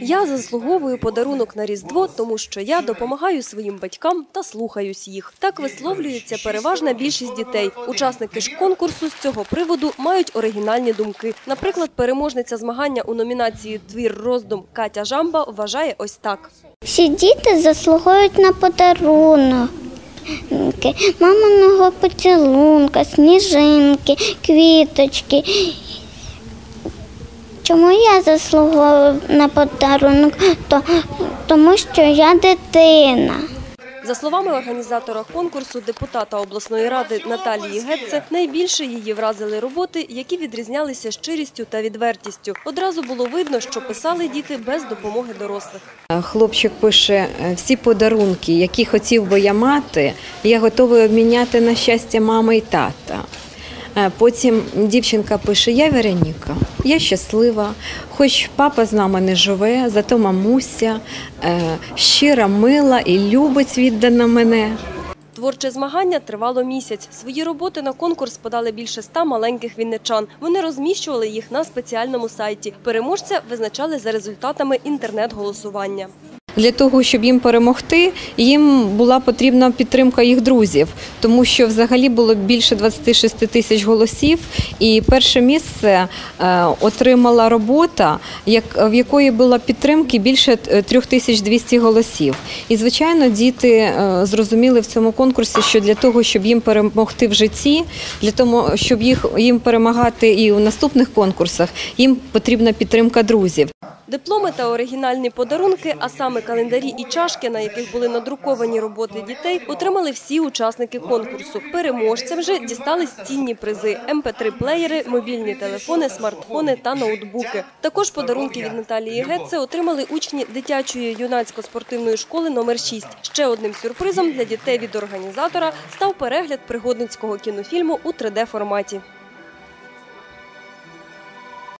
Я заслуговую подарунок на Різдво, тому що я допомагаю своїм батькам та слухаюсь їх. Так висловлюється переважна більшість дітей. Учасники ж конкурсу з цього приводу мають оригінальні думки. Наприклад, переможниця змагання у номінації Твір роздум Катя Жамба вважає ось так. Всі діти заслуговують на подарунок. Маминого поцілунка, сніжинки, квіточки. Чому я заслуговую на подарунок? То, тому що я дитина. За словами організатора конкурсу, депутата обласної ради Наталії Гетце, найбільше її вразили роботи, які відрізнялися щирістю та відвертістю. Одразу було видно, що писали діти без допомоги дорослих. Хлопчик пише е, всі подарунки, які хотів би я мати, я готовий обміняти на щастя мами і тата. Е, Потім дівчинка пише: Я Вероніка, я щаслива, хоч папа з нами не живе, зато мамуся е, щира, мила і любить віддана мене. Творче змагання тривало місяць. Свої роботи на конкурс подали більше ста маленьких вінничан. Вони розміщували їх на спеціальному сайті. Переможця визначали за результатами інтернет-голосування. Для того, щоб їм перемогти, їм була потрібна підтримка їх друзів, тому що взагалі було більше 26 тисяч голосів, і перше місце е, отримала робота, в якої було підтримки більше е, 3200 голосів. І, звичайно, діти е, зрозуміли в цьому конкурсі, що для того, щоб їм перемогти в житті, для того, щоб їх, їм перемагати і у наступних конкурсах, їм потрібна підтримка друзів. Дипломи та оригінальні подарунки, а саме календарі і чашки, на яких були надруковані роботи дітей, отримали всі учасники конкурсу. Переможцям же дістались цінні призи: МП3-плеєри, мобільні телефони, смартфони та ноутбуки. Також подарунки від Наталії Гетце отримали учні дитячої юнацько-спортивної школи номер 6. Ще одним сюрпризом для дітей від організатора став перегляд пригодницького кінофільму у 3D форматі.